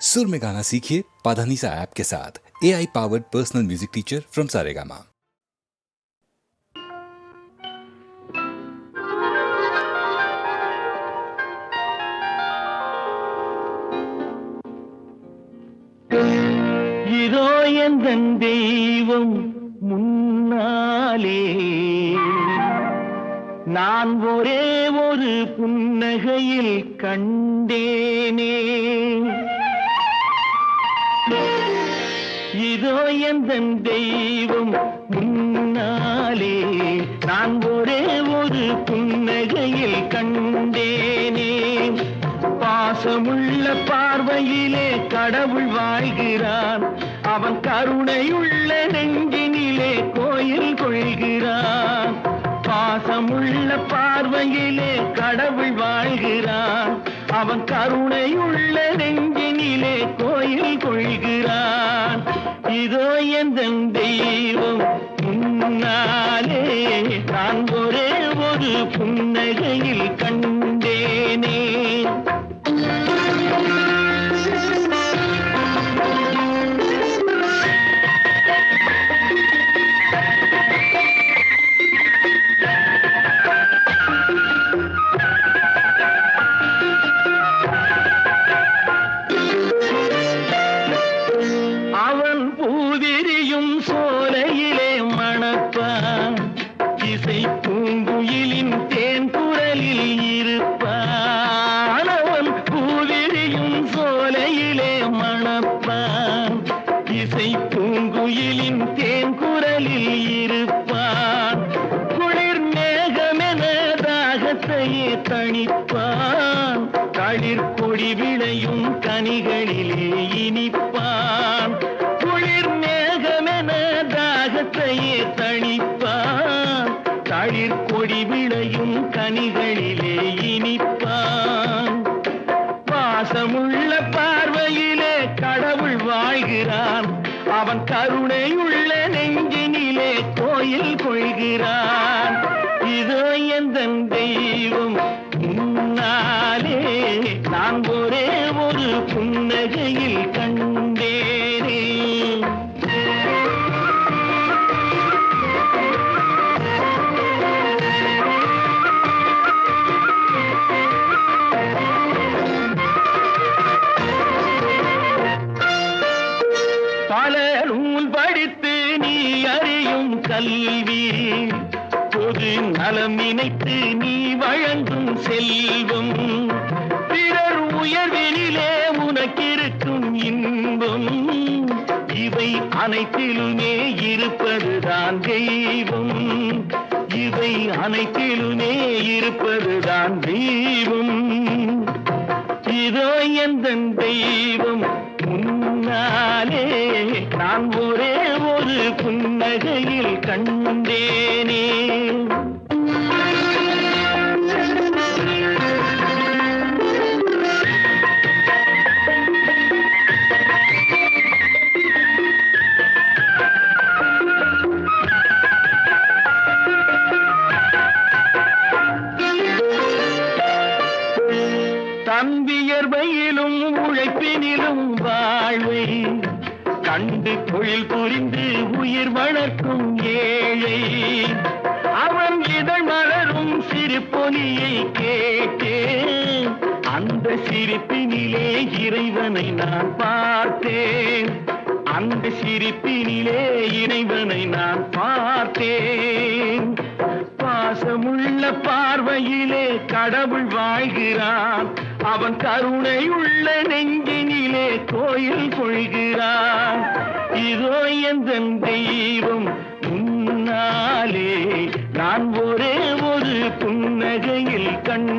सुर में गाना सीखिए पाधानीसा ऐप के साथ A I powered personal music teacher from Saregama இதோ எந்தன் தெய்வம் முன்னாலே நான் ஒரே ஒரு புன்னகையில் கண்டேனே இதோ எந்த தெய்வம் முன்னாலே நான் ஒரே ஒரு புன்னகையில் கண்டேனே. பாசமுள்ள பார்வையிலே கடவுள் வாழ்கிறான். அவன் கருணையுள்ள நெஞ்சினிலே கோயில் கொள்கிறான். பாசமுள்ள பார்வையிலே கடவுள் வாழ்கிறான். அவன் கருணையுள்ள கண்ணிலே கோயில் கொள்கிறான். இதோ எந்த தெய்வம் முன்னாலே நான் ஒரே ஒரு புன்னகையில் கண்டேனே சோலையிலே மணப்பான். இசை பூங்குயிலின் தேன் குரலில் இருப்பான். அவன் பூவிரியும் சோலையிலே மணப்பான். இசை பூங்குயிலின் தேன் குரலில் இருப்பான். குளிர் மேகமென தாகத்தையே தணிப்பான். களிர் கொடி விளையும் கனிகளிலே இனிப்பான். மழையே தணிப்பான். தளிர் கொடி விளையும் கனிகளிலே இனிப்பான். பாசமுள்ள பார்வையிலே கடவுள் வாழ்கிறான். அவன் கருணை உள்ள நெஞ்சினிலே கோயில் கொள்கிறான். இதோ எந்த தெய்வம் முன்னாலே நான் ஒரே ஒரு புன்னகையில் கண்டேனே பல நூல் படித்து நீ அறியும் கல்வி. பொது நலம் நினைத்து நீ வழங்கும் செல்வம். பிறர் உயர்வினிலே உனக்கிருக்கும் இன்பம். இவை அனைத்திலுமே இருப்பதுதான் தெய்வம். இவை அனைத்திலுமே இருப்பதுதான் தெய்வம். இதோ எந்த தெய்வம்? புன்னகையில் கண்டேனே கண்டு தொழில் புரிந்து உயிர் வளர்க்கும் ஏழை. அவன் இதழ் மலரும் சிரிப்பொலியை கேட்டேன் அந்த சிரிப்பினிலே இறைவனை நான் பார்த்தேன். அந்த சிரிப்பினிலே இறைவனை நான் பார்த்தேன். பாசமுள்ள பார்வையிலே கடவுள் வாழ்கிறான் அவன் கருணை உள்ள நெஞ்சே கோயிலே கோயில் கொள்கிறான் இதோ எந்த தெய்வம் முன்னாலே நான் ஒரே ஒரு புன்னகையில் கண்